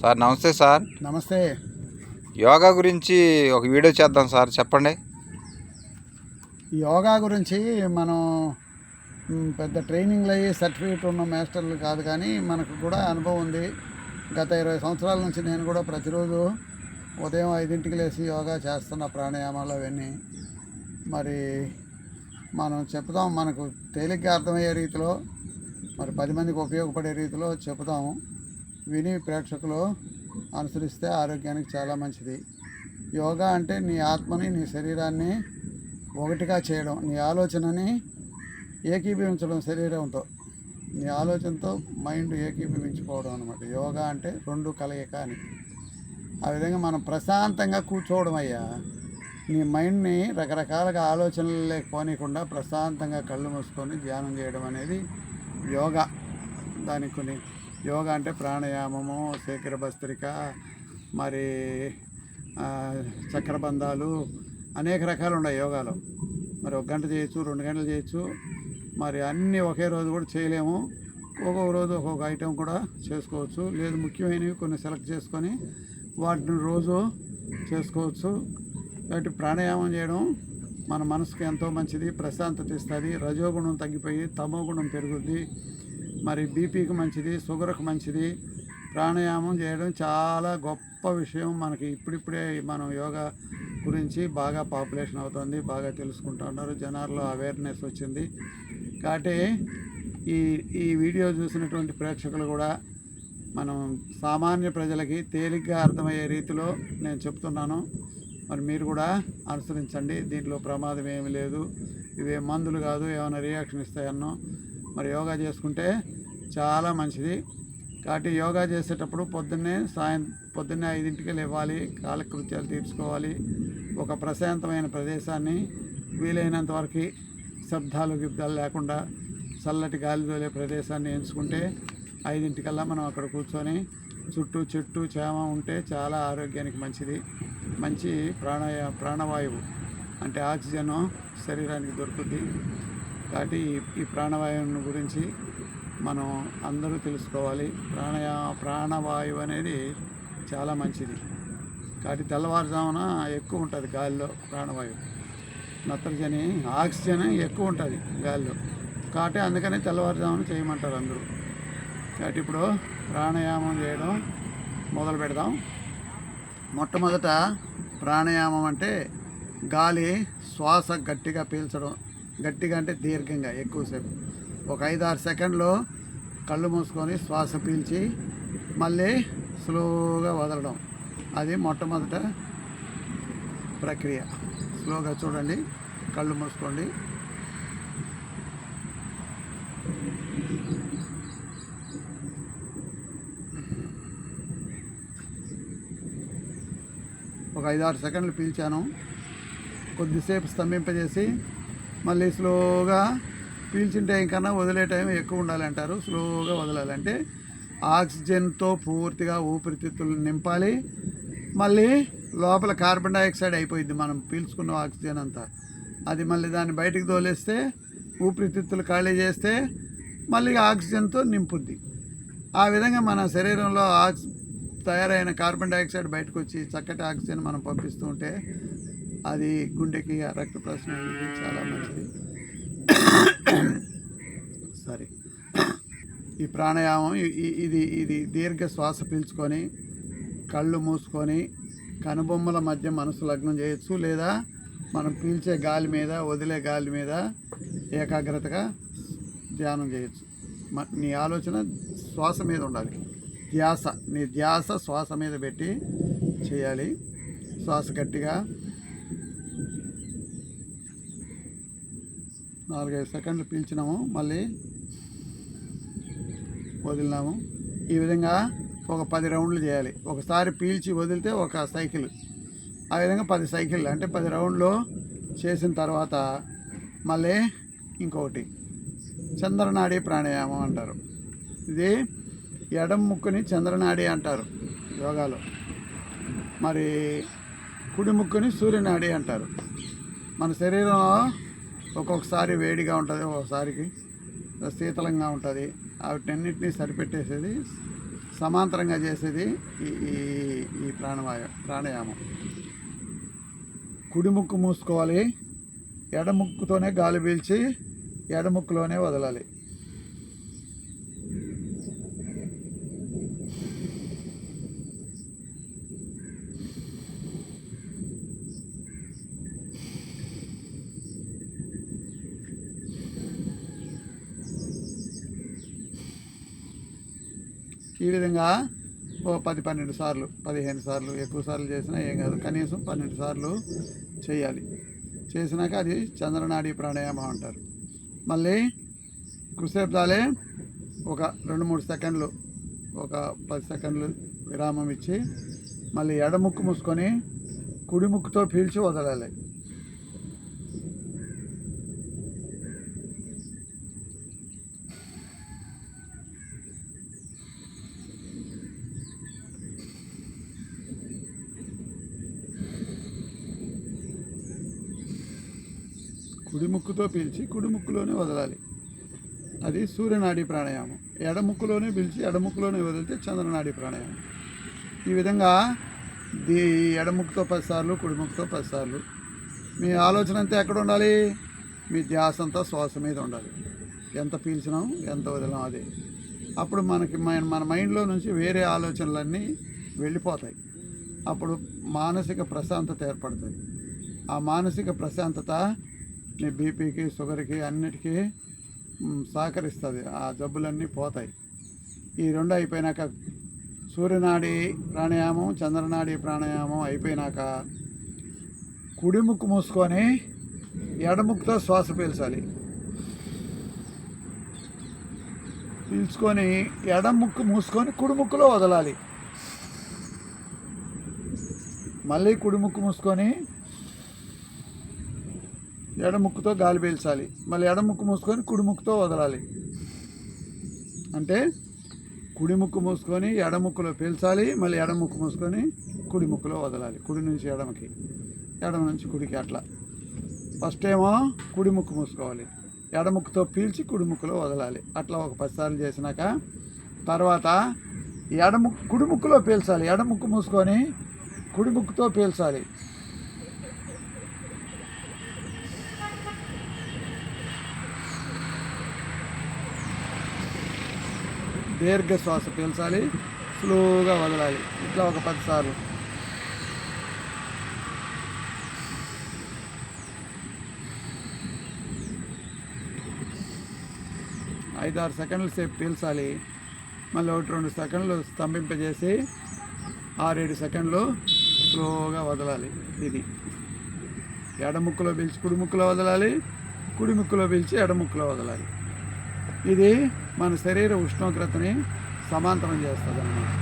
Sir నమస్తే sir. నమస్తే. యోగా గురించి ఒక వీడియో చేద్దాం సార్ చెప్పండి. యోగా గురించి మనం పెద్ద ట్రైనింగ్లు అయ్యి సర్టిఫికేట్ ఉన్న మాస్టర్లు కాదు కానీ మనకు కూడా అనుభవం ఉంది. గత ఇరవై సంవత్సరాల నుంచి నేను కూడా ప్రతిరోజు ఉదయం ఐదింటికి లేచి యోగా చేస్తున్న ప్రాణాయామాలు అవన్నీ. మరి మనం చెప్తాం మనకు తేలిగ్గా అర్థమయ్యే రీతిలో మరి పది మందికి ఉపయోగపడే రీతిలో చెప్తాం విని ప్రేక్షకులు అనుసరిస్తే ఆరోగ్యానికి చాలా మంచిది. యోగా అంటే నీ ఆత్మని నీ శరీరాన్ని ఒకటిగా చేయడం నీ ఆలోచనని ఏకీభవించడం శరీరంతో. నీ ఆలోచనతో మైండ్ ఏకీభవించుకోవడం అనమాట యోగా అంటే రెండు కలయిక అని. ఆ విధంగా మనం ప్రశాంతంగా కూర్చోవడం అయ్యా. నీ మైండ్ని రకరకాలుగా ఆలోచనలు లేకపోనీయకుండా ప్రశాంతంగా కళ్ళు మూసుకొని ధ్యానం చేయడం అనేది యోగా. దానికి కొన్ని యోగా అంటే ప్రాణాయామము శేఖర భస్త్రిక మరి చక్రబంధాలు అనేక రకాలు ఉన్నాయి యోగాలో. మరి ఒక గంట చేయొచ్చు రెండు గంటలు చేయొచ్చు. మరి అన్నీ ఒకే రోజు కూడా చేయలేము. ఒక్కొక్క రోజు ఒక్కొక్క ఐటెం కూడా చేసుకోవచ్చు. లేదు ముఖ్యమైనవి కొన్ని సెలెక్ట్ చేసుకొని వాటిని రోజు చేసుకోవచ్చు. కాబట్టి ప్రాణాయామం చేయడం మన మనసుకు ఎంతో మంచిది ప్రశాంతత ఇస్తుంది. రజోగుణం తగ్గిపోయి తమో గుణం పెరుగుద్ది. మరి బీపీకి మంచిది షుగర్కి మంచిది. ప్రాణాయామం చేయడం చాలా గొప్ప విషయం. మనకి ఇప్పుడిప్పుడే మనం యోగా గురించి బాగా పాపులేషన్ అవుతుంది బాగా తెలుసుకుంటూ ఉన్నారు. జనాల్లో అవేర్నెస్ వచ్చింది. కాబట్టి ఈ ఈ వీడియో చూసినటువంటి ప్రేక్షకులు కూడా మనం సామాన్య ప్రజలకి తేలిగ్గా అర్థమయ్యే రీతిలో నేను చెప్తున్నాను. మరి మీరు కూడా అనుసరించండి. దీంట్లో ప్రమాదం ఏమి లేదు. ఇవే మందులు కాదు ఏమైనా రియాక్షన్ ఇస్తాయన్నో మరి యోగా చేసుకుంటే చాలా మంచిది. కాబట్టి యోగా చేసేటప్పుడు పొద్దున్నే సాయం పొద్దున్నే ఐదింటికి లేవాలి కాలకృత్యాలు తీర్చుకోవాలి. ఒక ప్రశాంతమైన ప్రదేశాన్ని వీలైనంత వరకు శబ్దాలు గిబ్దాలు లేకుండా చల్లటి గాలి తోలే ప్రదేశాన్ని ఎంచుకుంటే ఐదింటికల్లా మనం అక్కడ కూర్చొని చుట్టూ చెట్టు చేమ ఉంటే చాలా ఆరోగ్యానికి మంచిది. మంచి ప్రాణాయ ప్రాణవాయువు అంటే ఆక్సిజన్ శరీరానికి దొరుకుద్ది. కాబట్టి ఈ- ప్రాణవాయువుని గురించి మనం అందరూ తెలుసుకోవాలి. ప్రాణయా ప్రాణవాయువు అనేది చాలా మంచిది. కాబట్టి తెల్లవారుజామున ఎక్కువ ఉంటుంది గాలిలో ప్రాణవాయువు. నత్రజని ఆక్సిజన్ ఎక్కువ ఉంటుంది గాలిలో. కాబట్టి అందుకని తెల్లవారుజామున చేయమంటారు అందరూ. కాబట్టి ఇప్పుడు ప్రాణాయామం చేయడం మొదలు పెడదాం. మొట్టమొదట ప్రాణాయామం అంటే గాలి శ్వాస గట్టిగా పీల్చడం. గట్టిగా అంటే దీర్ఘంగా ఎక్కువసేపు ఒక ఐదు ఆరు సెకండ్లు కళ్ళు మూసుకొని శ్వాస పీల్చి మళ్ళీ స్లోగా వదలడం. అది మొట్టమొదట ప్రక్రియ. స్లోగా చూడండి కళ్ళు మూసుకోండి. ఒక ఐదు ఆరు సెకండ్లు పీల్చాను. కొద్దిసేపు స్తంభింపజేసి మళ్ళీ స్లోగా పీల్చిన టైం కన్నా వదిలే టైం ఎక్కువ ఉండాలంటారు స్లోగా వదలాలంటే ఆక్సిజన్తో పూర్తిగా ఊపిరితిత్తులు నింపాలి. మళ్ళీ లోపల కార్బన్ డైఆక్సైడ్ అయిపోయింది మనం పీల్చుకున్న ఆక్సిజన్ అంతా. అది మళ్ళీ దాన్ని బయటికి తోలేస్తే ఊపిరితిత్తులు ఖాళీ చేస్తే మళ్ళీ ఆక్సిజన్తో నింపుద్ది. ఆ విధంగా మన శరీరంలో ఆక్సి తయారైన కార్బన్ డైఆక్సైడ్ బయటకు వచ్చి చక్కటి ఆక్సిజన్ మనం పంపిస్తూ ఉంటే అది గుండెకి ఆ రక్త ప్రసరణకి చాలా మంచిది. సారీ ఈ ప్రాణాయామం ఇది ఇది దీర్ఘ శ్వాస పీల్చుకొని కళ్ళు మూసుకొని కనుబొమ్మల మధ్య మనసు లగ్నం చేయొచ్చు లేదా మనం పీల్చే గాలి మీద వదిలే గాలి మీద ఏకాగ్రతగా ధ్యానం చేయొచ్చు. నీ ఆలోచన శ్వాస మీద ఉండాలి. ధ్యాస నీ ధ్యాస శ్వాస మీద పెట్టి చేయాలి. శ్వాస గట్టిగా నాలుగైదు సెకండ్లు పీల్చినాము మళ్ళీ వదిలినాము. ఈ విధంగా ఒక పది రౌండ్లు చేయాలి. ఒకసారి పీల్చి వదిలితే ఒక సైకిల్. ఆ విధంగా పది సైకిల్ అంటే పది రౌండ్లు చేసిన తర్వాత మళ్ళీ ఇంకొకటి. చంద్రనాడి ప్రాణాయామం అంటారు. ఇది ఎడం ముక్కుని చంద్రనాడి అంటారు యోగాలో. మరి కుడి ముక్కుని సూర్యనాడి అంటారు. మన శరీరం ఒక్కొక్కసారి వేడిగా ఉంటుంది ఒక్కొక్కసారికి శీతలంగా ఉంటుంది. వాటినన్నింటినీ సరిపెట్టేసేది సమాంతరంగా చేసేది ఈ ఈ- ప్రాణవాయు ప్రాణాయామం. కుడిముక్కు మూసుకోవాలి ఎడముక్కుతోనే గాలి పీల్చి ఎడముక్కులోనే వదలాలి. ఈ విధంగా ఓ పది పన్నెండు సార్లు పదిహేను సార్లు ఎక్కువ సార్లు చేసినా ఏం కాదు. కనీసం పన్నెండు సార్లు చేయాలి. చేసినాక అది చంద్రనాడి ప్రాణాయామం అంటారు. మళ్ళీ కుసేపు ఒక రెండు మూడు సెకండ్లు ఒక పది సెకండ్లు విరామం ఇచ్చి మళ్ళీ ఎడముక్కు మూసుకొని కుడి ముక్కుతో పీల్చి వదలాలి. కుడిముక్కుతో పీల్చి కుడిముక్కులోనే వదలాలి. అది సూర్యనాడి ప్రాణాయామం. ఎడముక్కులోనే పీల్చి ఎడముక్కులోనే వదిలితే చంద్రనాడి ప్రాణాయామం. ఈ విధంగా దీ ఎడముక్కుతో పదిసార్లు కుడిముక్కుతో పదిసార్లు మీ ఆలోచన అంతా ఎక్కడ ఉండాలి? మీ ధ్యాస అంతా శ్వాస మీద ఉండాలి. ఎంత పీల్చినాం ఎంత వదిలాం అదే. అప్పుడు మనకి మన మన మైండ్లో నుంచి వేరే ఆలోచనలన్నీ వెళ్ళిపోతాయి. అప్పుడు మానసిక ప్రశాంతత ఏర్పడుతుంది. ఆ మానసిక ప్రశాంతత నీ బీపీకి షుగర్కి అన్నిటికీ సహకరిస్తుంది. ఆ జబ్బులన్నీ పోతాయి. ఈ రెండు అయిపోయినాక సూర్యనాడి ప్రాణాయామం చంద్రనాడి ప్రాణాయామం అయిపోయినాక కుడిముక్కు మూసుకొని ఎడముక్కుతో శ్వాస పీల్చాలి. పీల్చుకొని ఎడముక్కు మూసుకొని కుడిముక్కులో వదలాలి. మళ్ళీ కుడిముక్కు మూసుకొని ఎడముక్కుతో గాలి పీల్చాలి. మళ్ళీ ఎడముక్కు మూసుకొని కుడిముక్కుతో వదలాలి. అంటే కుడి ముక్కు మూసుకొని ఎడముక్కులో పీల్చాలి మళ్ళీ ఎడముక్కు మూసుకొని కుడి ముక్కులో వదలాలి. కుడి నుంచి ఎడమకి ఎడమ నుంచి కుడికి అట్లా. ఫస్ట్ ఏమో కుడి ముక్కు మూసుకోవాలి. ఎడముక్కుతో పీల్చి కుడి ముక్కులో వదలాలి. అట్లా ఒక పదిసార్లు చేసినాక తర్వాత ఎడము కుడిముక్కులో పీల్చాలి. ఎడముక్కు మూసుకొని కుడి ముక్కుతో పీల్చాలి. దీర్ఘ శ్వాస పీల్చాలి స్లోగా వదలాలి. ఇట్లా ఒక పది సార్లు. ఐదారు సెకండ్ల సేపు పీల్చాలి. మళ్ళీ ఒకటి రెండు సెకండ్లు స్తంభింపజేసి ఆరేడు సెకండ్లు స్లోగా వదలాలి. ఇది. ఎడముక్కులో పీల్చి కుడి ముక్కులో వదలాలి కుడి ముక్కులో పీల్చి ఎడముక్కులో వదలాలి. ఇది మన శరీర ఉష్ణోగ్రతని సమాంతరం చేస్తుంది అన్నమాట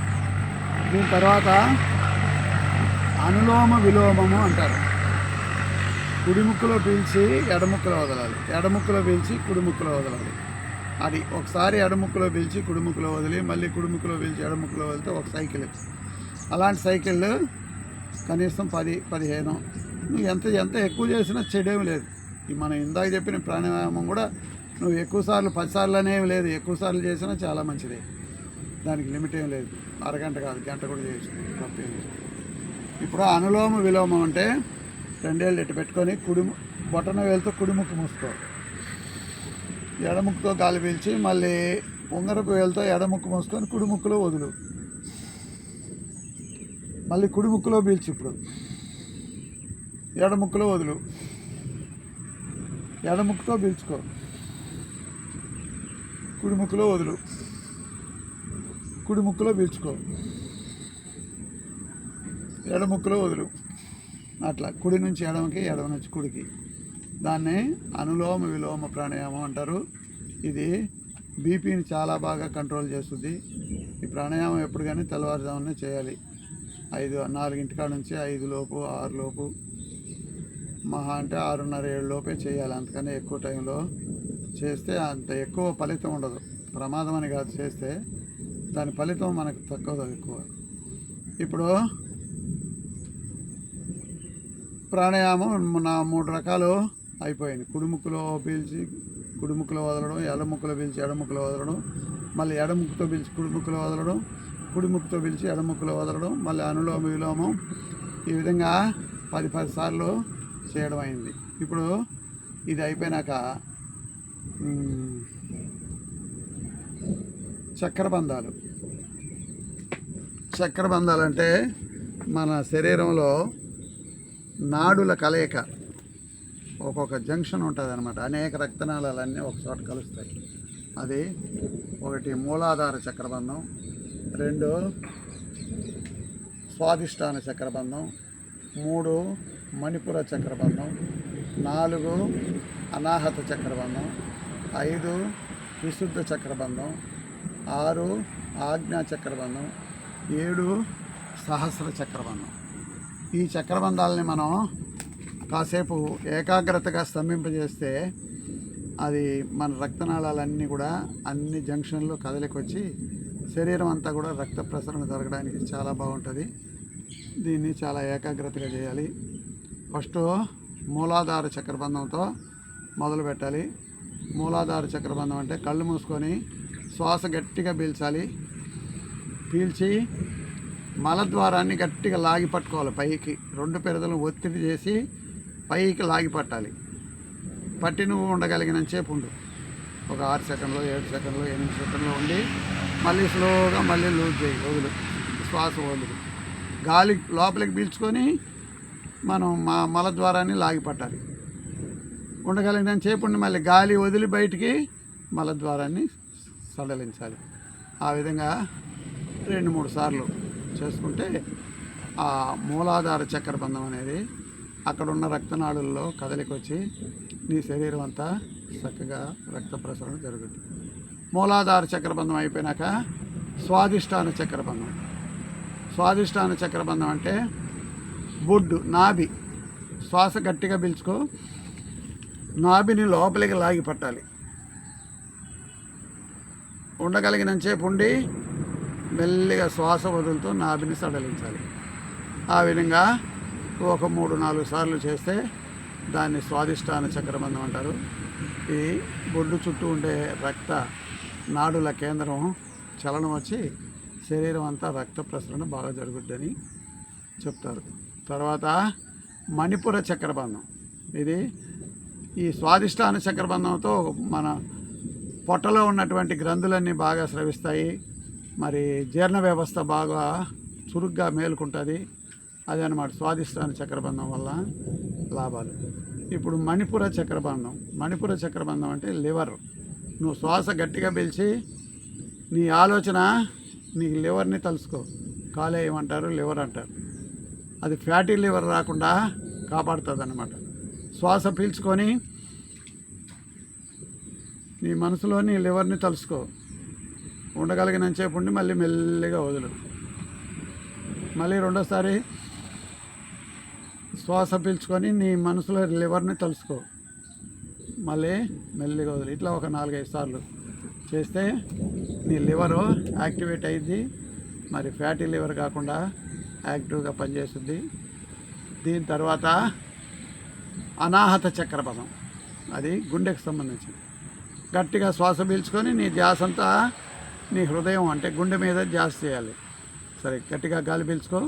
దీని తర్వాత అనులోమ విలోమము అంటారు. కుడిముక్కులో పీల్చి ఎడముక్కులో వదలాలి. ఎడముక్కులో పీల్చి కుడిముక్కులో వదలాలి. అది ఒకసారి ఎడముక్కులో పీల్చి కుడిముక్కులో వదిలి మళ్ళీ కుడిముక్కులో పీల్చి ఎడముక్కులో వదిలితే ఒక సైకిల్. అలాంటి సైకిల్ కనీసం పది పదిహేను నువ్వు ఎంత ఎంత ఎక్కువ చేసినా చెడేం లేదు. ఈ మనం ఇందాక చెప్పిన ప్రాణాయామం కూడా నువ్వు ఎక్కువ సార్లు అనేవి లేదు. ఎక్కువ సార్లు చేసినా చాలా మంచిదే. దానికి లిమిట్ ఏం లేదు. అరగంట కాదు గంట కూడా చేయొచ్చు. తప్పేం ఇప్పుడు అనులోమ విలోమం అంటే రెండేళ్ళు ఇటు పెట్టుకొని కుడి బొటన వేలుతో కుడిముక్కు మూసుకో. ఎడముక్కుతో గాలి పీల్చి మళ్ళీ ఉంగరపు వేలుతో ఎడముక్కు మూసుకొని కుడి ముక్కులో వదులు. మళ్ళీ కుడిముక్కులో పీల్చి ఇప్పుడు. ఎడముక్కులో వదులు. ఎడముక్కుతో పీల్చుకో. కుడిముక్కులో వదులు. కుడిముక్కులో పీల్చుకో. ఎడముక్కులో వదులు. అట్లా కుడి నుంచి ఎడమకి ఎడమ నుంచి కుడికి. దాన్ని అనులోమ విలోమ ప్రాణాయామం అంటారు. ఇది బీపీని చాలా బాగా కంట్రోల్ చేస్తుంది. ఈ ప్రాణాయామం ఎప్పుడు కానీ తెల్లవారుజామునే చేయాలి. ఐదు నాలుగింటికాడ నుంచి ఐదు లోపు ఆరు లోపు. మహా అంటే ఆరున్నర ఏడు లోపే చేయాలి. అందుకనే ఎక్కువ టైంలో చేస్తే అంత ఎక్కువ ఫలితం ఉండదు. ప్రమాదం అని కాదు చేస్తే దాని ఫలితం మనకు తక్కువ ఎక్కువ. ఇప్పుడు ప్రాణాయామం నా మూడు రకాలు అయిపోయింది. కుడుముక్కులో పీల్చి కుడుముక్కులో వదలడం ఎడముక్కులో పీల్చి ఎడముక్కులో వదలడం మళ్ళీ ఎడముక్కుతో పీల్చి కుడుముక్కులో వదలడం కుడిముక్కుతో పిలిచి ఎడముక్కులో వదలడం మళ్ళీ అనులోమ విలోమం ఈ విధంగా పది పది సార్లు చేయడం అయింది. ఇప్పుడు ఇది అయిపోయినాక చక్రబంధాలు చక్రబంధాలు. అంటే మన శరీరంలో నాడుల కలయిక. ఒక్కొక్క జంక్షన్ ఉంటుంది అనమాట అనేక రక్తనాళాలన్నీ ఒక చోట కలుస్తాయి. అది ఒకటి మూలాధార చక్రబంధం రెండు స్వాదిష్టాన చక్రబంధం మూడు మణిపుర చక్రబంధం నాలుగు అనాహత చక్రబంధం ఐదు విశుద్ధ చక్రబంధం ఆరు ఆజ్ఞా చక్రబంధం ఏడు సహస్ర చక్రబంధం. ఈ చక్రబంధాలని మనం కాసేపు ఏకాగ్రతగా స్తంభింపజేస్తే అది మన రక్తనాళాలన్నీ కూడా అన్ని జంక్షన్లు కదలికొచ్చి శరీరం అంతా కూడా రక్త ప్రసరణ జరగడానికి చాలా బాగుంటుంది. దీన్ని చాలా ఏకాగ్రతగా చేయాలి. ఫస్ట్ మూలాధార చక్రబంధంతో మొదలు పెట్టాలి మూలాధార చక్రబంధం అంటే కళ్ళు మూసుకొని శ్వాస గట్టిగా పీల్చాలి. పీల్చి మలద్వారాన్ని గట్టిగా లాగి పట్టుకోవాలి పైకి. రెండు పెరదలను ఒత్తిడి చేసి పైకి లాగి పట్టాలి. పట్టి నువ్వు ఉండగలిగినంతసేపు ఉండు. ఒక ఆరు సెకండ్లు ఏడు సెకండ్లు ఎనిమిది సెకండ్లు ఉండి మళ్ళీ స్లోగా మళ్ళీ లూజ్ చేయి వదులు. శ్వాస వదులు. గాలి లోపలికి పీల్చుకొని మనం మా మలద్వారాన్ని లాగి పట్టాలి. ఉండగలిగిన చేపండి మళ్ళీ గాలి వదిలి బయటికి మలద్వారాన్ని సడలించాలి. ఆ విధంగా రెండు మూడు సార్లు చేసుకుంటే ఆ మూలాధార చక్రబంధం అనేది అక్కడ ఉన్న రక్తనాళుల్లో కదలికొచ్చి నీ శరీరం అంతా చక్కగా రక్త ప్రసరణ జరుగుతుంది. మూలాధార చక్రబంధం అయిపోయినాక స్వాదిష్టాన చక్రబంధం. స్వాదిష్టాన చక్రబంధం అంటే బొడ్డు నాభి. శ్వాస గట్టిగా పీల్చుకో నాభిని లోపలికి లాగి పట్టాలి. ఉండగలిగినంతసేపు ఉండి మెల్లిగా శ్వాస వదులుతూ నాభిని సడలించాలి. ఆ విధంగా ఒక మూడు నాలుగు సార్లు చేస్తే దాన్ని స్వాదిష్టాన చక్రబంధం అంటారు. ఈ బొడ్డు చుట్టూ ఉండే రక్త నాడుల కేంద్రం చలనం వచ్చి శరీరం అంతా రక్త ప్రసరణ బాగా జరుగుద్దని చెప్తారు. తర్వాత మణిపుర చక్రబంధం. ఇది ఈ స్వాదిష్టాన చక్రబంధంతో మన పొట్టలో ఉన్నటువంటి గ్రంథులన్నీ బాగా స్రవిస్తాయి. మరి జీర్ణ వ్యవస్థ బాగా చురుగ్గా మేలుకుంటుంది. అదే స్వాదిష్టాన చక్రబంధం వల్ల లాభాలు. ఇప్పుడు మణిపుర చక్రబంధం. మణిపుర చక్రబంధం అంటే లివర్. నువ్వు శ్వాస గట్టిగా పిలిచి నీ ఆలోచన నీ లివర్ని తలుసుకో కాలేయం అంటారు లివర్ అంటారు. అది ఫ్యాటీ లివర్ రాకుండా కాపాడుతుంది అనమాట శ్వాస పీల్చుకొని నీ మనసులో నీ లివర్ని తలుసుకో. ఉండగలిగినంతసేపు ఉండి మళ్ళీ మెల్లిగా వదులు. మళ్ళీ రెండోసారి శ్వాస పీల్చుకొని నీ మనసులో లివర్ని తలుసుకో. మళ్ళీ మెల్లిగా వదిలి. ఇట్లా ఒక నాలుగైదు సార్లు చేస్తే నీ లివరు యాక్టివేట్ అయింది మరి ఫ్యాటీ లివర్ కాకుండా యాక్టివ్గా పనిచేస్తుంది. దీని తర్వాత అనాహత చక్రపదం అది గుండెకు సంబంధించింది. గట్టిగా శ్వాస పీల్చుకొని నీ ధ్యాస అంతా నీ హృదయం అంటే గుండె మీద ధ్యాస చేయాలి. సరే గట్టిగా గాలి పీల్చుకో.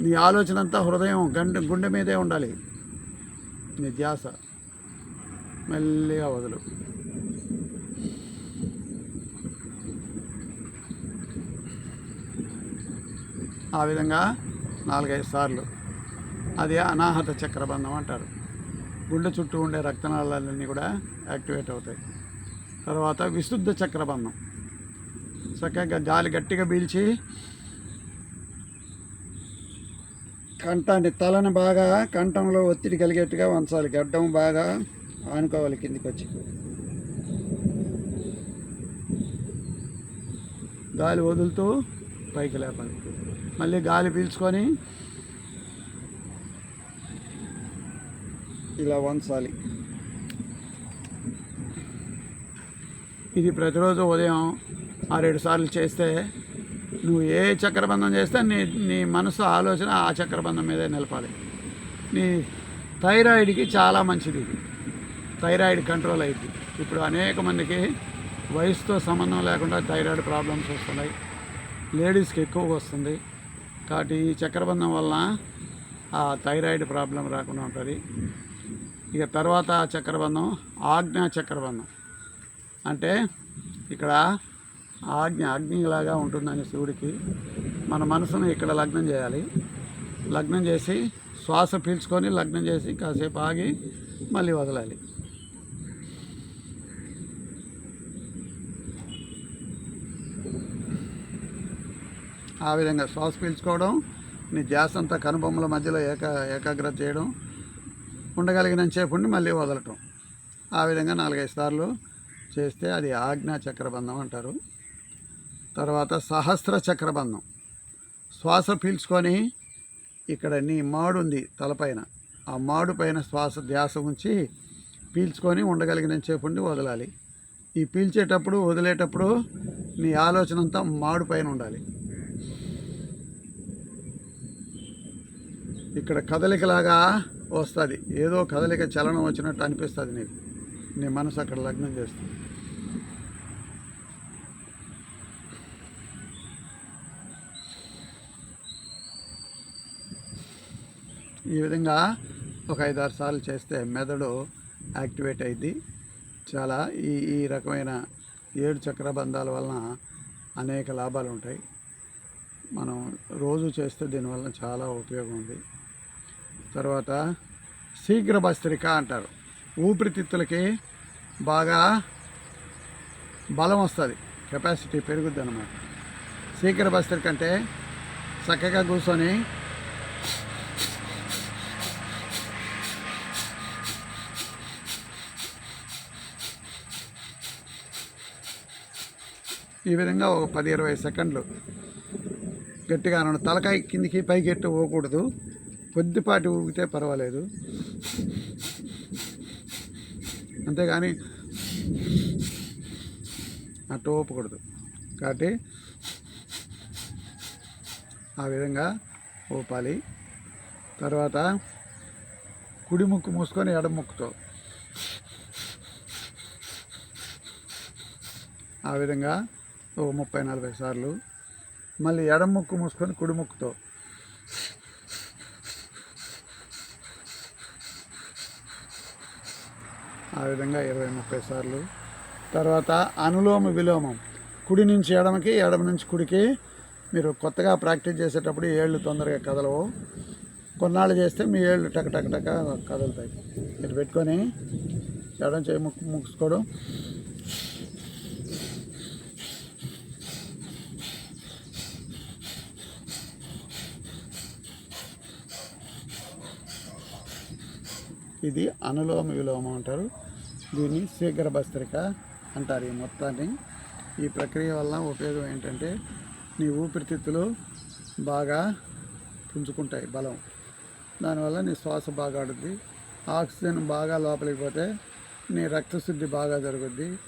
నీ ఆలోచన అంతా హృదయం గండ గుండె మీదే ఉండాలి. నీ ధ్యాస మెల్లిగా వదులు. ఆ విధంగా నాలుగైదు సార్లు అది అనాహత చక్రబంధం అంటారు. గుండె చుట్టూ ఉండే రక్తనాళాలన్నీ కూడా యాక్టివేట్ అవుతాయి. తర్వాత విశుద్ధ చక్రబంధం. చక్కగా గాలి గట్టిగా పీల్చి కంఠాన్ని తలని బాగా కంఠంలో ఒత్తిడి కలిగేట్టుగా వంచాలి. గడ్డం బాగా ఆనుకోవాలి కిందికి వచ్చి గాలి వదులుతూ పైకి లేపాలి. మళ్ళీ గాలి పీల్చుకొని ఇలా వంచాలి. ఇది ప్రతిరోజు ఉదయం ఆరేడు సార్లు చేస్తే నువ్వు ఏ చక్రబంధం చేస్తే నీ నీ మనసు ఆలోచన ఆ చక్రబంధం మీదే నిలపాలి. నీ థైరాయిడ్కి చాలా మంచిది ఇది. థైరాయిడ్ కంట్రోల్ అయింది ఇప్పుడు అనేక మందికి వయసుతో సంబంధం లేకుండా థైరాయిడ్ ప్రాబ్లమ్స్ వస్తున్నాయి. లేడీస్కి ఎక్కువగా వస్తుంది. కాబట్టి ఈ చక్రబంధం వలన ఆ థైరాయిడ్ ప్రాబ్లం రాకుండా ఉంటుంది. ఇక తర్వాత చక్రబంధం ఆజ్ఞా చక్రబంధం. అంటే ఇక్కడ ఆజ్ఞ అగ్నిలాగా ఉంటుందని శివుడికి. మన మనసును ఇక్కడ లగ్నం చేయాలి. లగ్నం చేసి శ్వాస పీల్చుకొని లగ్నం చేసి కాసేపు ఆగి మళ్ళీ వదలాలి. ఆ విధంగా శ్వాస పీల్చుకోవడం నీ ధ్యాస అంతా కనుబొమ్మల మధ్యలో ఏక ఏకాగ్రత చేయడం ఉండగలిగినంతసేపు ఉండి మళ్ళీ వదలటం. ఆ విధంగా నాలుగైదు సార్లు చేస్తే అది ఆజ్ఞా చక్రబంధం అంటారు. తర్వాత సహస్ర చక్రబంధం. శ్వాస పీల్చుకొని ఇక్కడ నీ మాడు ఉంది తలపైన. ఆ మాడు పైన శ్వాస ధ్యాస ఉంచి పీల్చుకొని ఉండగలిగినంతసేపు ఉండి వదలాలి. ఈ పీల్చేటప్పుడు వదిలేటప్పుడు నీ ఆలోచన అంతా మాడు పైన ఉండాలి. ఇక్కడ కదలికలాగా వస్తుంది. ఏదో కదలిక చలనం వచ్చినట్టు అనిపిస్తుంది నీకు. నీ మనసు అక్కడ లగ్నం చేస్తుంది. ఈ విధంగా ఒక ఐదారు సార్లు చేస్తే మెదడు యాక్టివేట్ అయింది చాలా ఈ ఈ రకమైన ఏడు చక్ర బంధాల వలన అనేక లాభాలు ఉంటాయి మనం రోజు చేస్తే దీనివల్ల చాలా ఉపయోగం ఉంది. తర్వాత శీఘ్ర భస్త్రిక అంటారు. ఊపిరితిత్తులకి బాగా బలం వస్తుంది. కెపాసిటీ పెరుగుద్ది అనమాట శీఘ్ర భస్త్రిక అంటే చక్కగా కూర్చొని ఈ విధంగా ఒక పది ఇరవై సెకండ్లు గట్టిగా తలకాయ కిందికి పైకి ఎట్టు పోకూడదు. కొద్దిపాటి ఊగితే పర్వాలేదు. అంతేగాని అట్టు ఊపకూడదు కాబట్టి ఆ విధంగా ఊపాలి. తర్వాత కుడి ముక్కు మూసుకొని ఎడమ ముక్కుతో ఆ విధంగా ఓ ముప్పై నలభై సార్లు. మళ్ళీ ఎడమ ముక్కు మూసుకొని కుడి ముక్కుతో ఆ విధంగా ఇరవై ముప్పై సార్లు. తర్వాత అనులోమ విలోమం. కుడి నుంచి ఎడమకి ఎడమ నుంచి కుడికి మీరు కొత్తగా ప్రాక్టీస్ చేసేటప్పుడు ఏళ్ళు తొందరగా కదలవు. కొన్నాళ్ళు చేస్తే మీ ఏళ్ళు టక టక టక కదులుతాయి. మీరు పెట్టుకొని ఎడమ చేయి ముక్కు ముక్కుకోవడం ఇది అనులోమ విలోమం అంటారు. దీన్ని శీఘ్ర భస్త్రిక అంటారు ఈ మొత్తాన్ని. ఈ ప్రక్రియ వల్ల ఉపయోగం ఏంటంటే నీ ఊపిరితిత్తులు బాగా పుంజుకుంటాయి బలం. దానివల్ల నీ శ్వాస బాగా ఆడుద్ది. ఆక్సిజన్ బాగా లోపలికి పోతే నీ రక్తశుద్ధి బాగా జరుగుద్ది.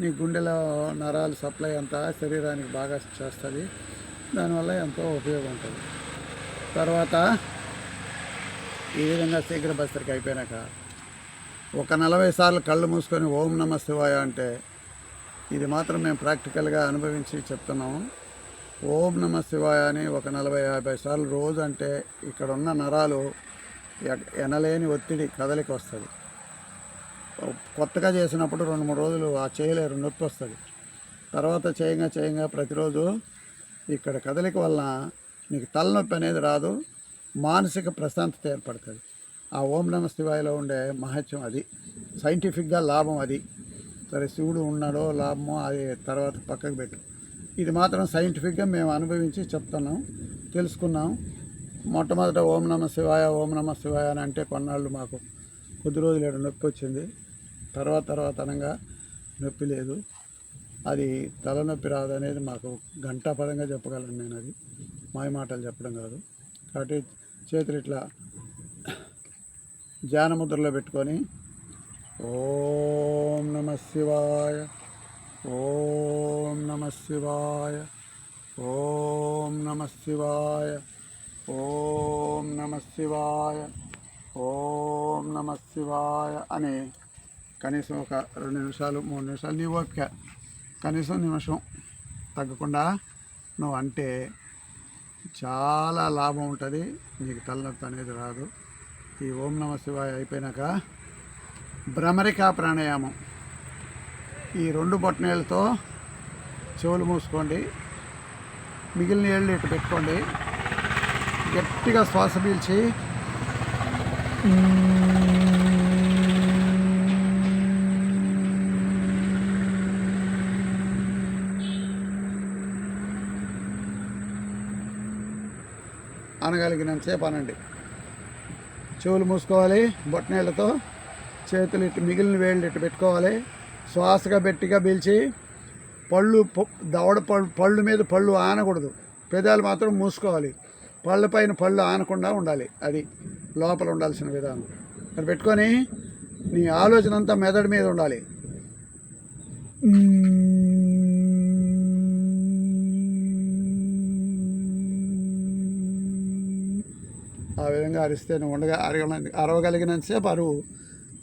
నీ గుండెలో నరాలు సప్లై అంతా శరీరానికి బాగా చేస్తుంది. దానివల్ల ఎంతో ఉపయోగం ఉంటుంది. తర్వాత ఈ విధంగా శీఘ్ర భస్త్రిక అయిపోయినాక ఒక నలభై సార్లు కళ్ళు మూసుకొని ఓం నమ శివాయ అంటే ఇది మాత్రం మేము ప్రాక్టికల్గా అనుభవించి చెప్తున్నాము. ఓం నమ శివాయ అని ఒక నలభై యాభై సార్లు రోజు అంటే ఇక్కడ ఉన్న నరాలు ఎ- ఎనలేని ఒత్తిడి కదలిక వస్తుంది. కొత్తగా చేసినప్పుడు రెండు మూడు రోజులు ఆ చేయలేరు నొప్పి వస్తుంది. తర్వాత చేయంగా చేయంగా ప్రతిరోజు ఇక్కడ కదలిక వలన నీకు తలనొప్పి అనేది రాదు. మానసిక ప్రశాంతత ఏర్పడుతుంది. ఆ ఓం నమ శివాయలో ఉండే మహత్యం అది. సైంటిఫిక్గా లాభం అది. సరే శివుడు ఉన్నాడో లాభమో అది తర్వాత పక్కకు పెట్టు. ఇది మాత్రం సైంటిఫిక్గా మేము అనుభవించి చెప్తున్నాం తెలుసుకున్నాం. మొట్టమొదట ఓం నమ శివాయ ఓం నమ శివాయ అని అంటే కొన్నాళ్ళు మాకు కొద్ది రోజులు ఏడు నొప్పి వచ్చింది. తర్వాత తర్వాత అనగా నొప్పి లేదు. అది తలనొప్పి రాదు అనేది మాకు గంటాపదంగా చెప్పగలను నేను అది. మాయ మాటలు చెప్పడం కాదు. కాబట్టి చేతులు ఇట్లా ధ్యానముద్రలో పెట్టుకొని ఓం నమ శివాయ ఓం నమ శివాయ ఓం నమ శివాయ ఓం నమ శివాయ ఓం నమ శివాయ అని కనీసం ఒక రెండు నిమిషాలు మూడు నిమిషాలు నీ ఓపిక. కనీసం నిమిషం తగ్గకుండా నువ్వు అంటే చాలా లాభం ఉంటుంది. నీకు తలనొప్పి అనేది రాదు. ఈ ఓం నమ శివాయ అయిపోయినాక భ్రమరికా ప్రాణాయామం. ఈ రెండు బొట్టనేళ్ళతో చెవులు మూసుకోండి. మిగిలిన ఏళ్ళు ఇటు పెట్టుకోండి. గట్టిగా శ్వాస పీల్చి అనగలిగినంతసేపు అనండి చెవులు మూసుకోవాలి బొట్టనీళ్ళతో చేతులు ఇటు మిగిలిన వేళ్ళు ఇటు పెట్టుకోవాలి. శ్వాసగా గట్టిగా పీల్చి పళ్ళు దవడ పళ్ళు పళ్ళు మీద పళ్ళు ఆనకూడదు. పెదాలు మాత్రం మూసుకోవాలి. పళ్ళ పైన పళ్ళు ఆనకుండా ఉండాలి. అది లోపల ఉండాల్సిన విధానం. అది పెట్టుకొని నీ ఆలోచన అంతా మెదడు మీద ఉండాలి. ఆ విధంగా అరిస్తేనే ఉండగా అరగ అరవగలిగినంతసేపు అరువు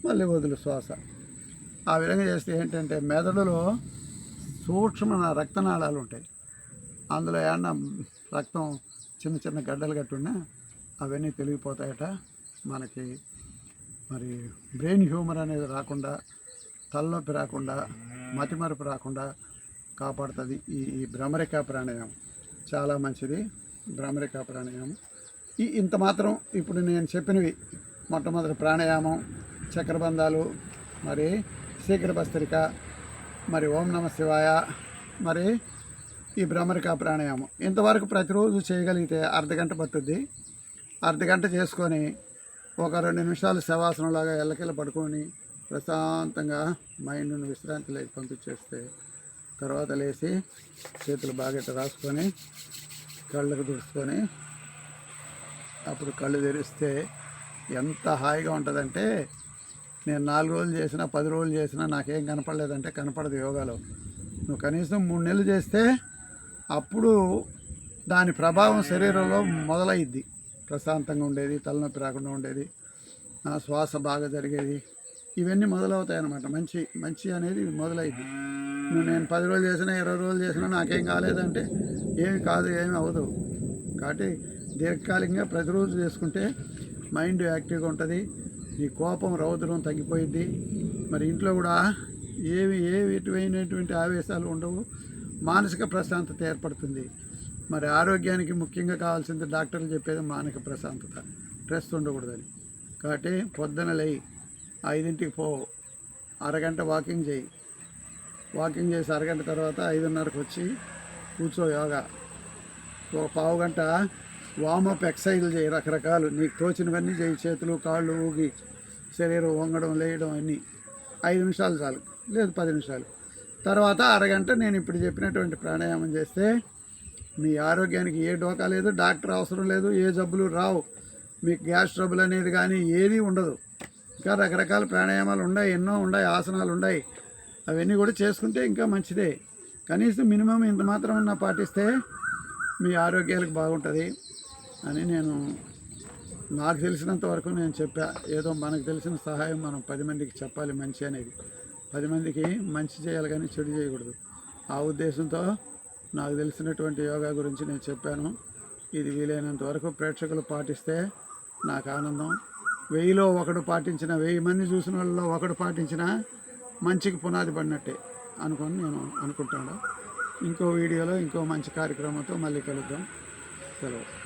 మళ్ళీ వదులు శ్వాస. ఆ విధంగా చేస్తే ఏంటంటే మెదడులో సూక్ష్మ రక్తనాళాలు ఉంటాయి. అందులో ఏమన్నా రక్తం చిన్న చిన్న గడ్డలు కట్టున్నా అవన్నీ తెలిగిపోతాయట. మనకి మరి బ్రెయిన్ హ్యూమర్ అనేది రాకుండా తలనొప్పి రాకుండా మతిమరుపు రాకుండా కాపాడుతుంది ఈ ఈ భ్రమరికా ప్రాణాయామం చాలా మంచిది భ్రమరికా ప్రాణాయామం ఈ ఇంత మాత్రం ఇప్పుడు నేను చెప్పినవి మొట్టమొదటి ప్రాణాయామం చక్రబంధాలు మరి శీఘ్ర భస్త్రిక మరి ఓం నమ శివాయ మరి ఈ భ్రమరికా ప్రాణాయామం. ఇంతవరకు ప్రతిరోజు చేయగలిగితే అర్ధగంట పట్టుద్ది. అర్ధగంట చేసుకొని ఒక రెండు నిమిషాలు శవాసనంలాగా ఎల్లకెళ్ళ పడుకొని ప్రశాంతంగా మైండ్ను విశ్రాంతిలోకి పంపించేస్తే తర్వాత లేచి చేతులు బాగా రాసుకొని కళ్ళకు దూసుకొని అప్పుడు కళ్ళు తెరిస్తే ఎంత హాయిగా ఉంటుందంటే నేను నాలుగు రోజులు చేసినా పది రోజులు చేసినా నాకేం కనపడలేదంటే కనపడదు యోగాలో. నువ్వు కనీసం మూడు నెలలు చేస్తే అప్పుడు దాని ప్రభావం శరీరంలో మొదలైద్ది. ప్రశాంతంగా ఉండేది తలనొప్పి రాకుండా ఉండేది శ్వాస బాగా జరిగేది. ఇవన్నీ మొదలవుతాయి అన్నమాట మంచి మంచి అనేది మొదలైద్ది. నువ్వు నేను పది రోజులు చేసినా ఇరవై రోజులు చేసినా నాకేం కాలేదంటే ఏమి కాదు ఏమి అవ్వదు. కాబట్టి దీర్ఘకాలికంగా ప్రతిరోజు చేసుకుంటే మైండ్ యాక్టివ్గా ఉంటుంది. నీ కోపం రౌద్రం తగ్గిపోయిద్ది. మరి ఇంట్లో కూడా ఏవి ఏ ఎటువైనటువంటి ఆవేశాలు ఉండవు. మానసిక ప్రశాంతత ఏర్పడుతుంది. మరి ఆరోగ్యానికి ముఖ్యంగా కావాల్సింది డాక్టర్లు చెప్పేది మానసిక ప్రశాంతత. స్ట్రెస్ ఉండకూడదని. కాబట్టి పొద్దున లేయి. ఐదింటికి పో. అరగంట వాకింగ్ చేయి. వాకింగ్ చేసి అరగంట తర్వాత ఐదున్నరకు వచ్చి కూర్చో యోగా. ఒక పావు గంట వామప్ ఎక్సైజ్ చేయి రకరకాలు. నీకు తోచినవన్నీ చేయి. చేతులు కాళ్ళు ఊగి శరీరం వంగడం లేయడం అన్నీ. ఐదు నిమిషాలు చాలు. లేదు పది నిమిషాలు. తర్వాత అరగంట నేను ఇప్పుడు చెప్పినటువంటి ప్రాణాయామం చేస్తే మీ ఆరోగ్యానికి ఏ డోకా లేదు డాక్టర్ అవసరం లేదు ఏ జబ్బులు రావు. మీకు గ్యాస్ ట్రబుల్ అనేది కానీ ఏది ఉండదు. ఇంకా రకరకాల ప్రాణాయామాలు ఉన్నాయి ఎన్నో ఉన్నాయి ఆసనాలు ఉన్నాయి. అవన్నీ కూడా చేసుకుంటే ఇంకా మంచిదే. కనీసం మినిమం ఇంత మాత్రం పాటిస్తే మీ ఆరోగ్యాలకు బాగుంటుంది. అని నేను నాకు తెలిసినంత వరకు నేను చెప్పా. ఏదో మనకు తెలిసిన సహాయం మనం పది మందికి చెప్పాలి మంచి అనేది. పది మందికి మంచి చేయాలి కానీ చెడు చేయకూడదు. ఆ ఉద్దేశంతో నాకు తెలిసినటువంటి యోగా గురించి నేను చెప్పాను. ఇది వీలైనంత వరకు ప్రేక్షకులు పాటిస్తే నాకు ఆనందం. వెయ్యిలో ఒకడు పాటించిన వెయ్యి మంది చూసిన వాళ్ళలో ఒకడు పాటించిన మంచికి పునాది పడినట్టే అనుకొని నేను అనుకుంటాను. ఇంకో వీడియోలో ఇంకో మంచి కార్యక్రమంతో మళ్ళీ కలుద్దాం. సెలవు.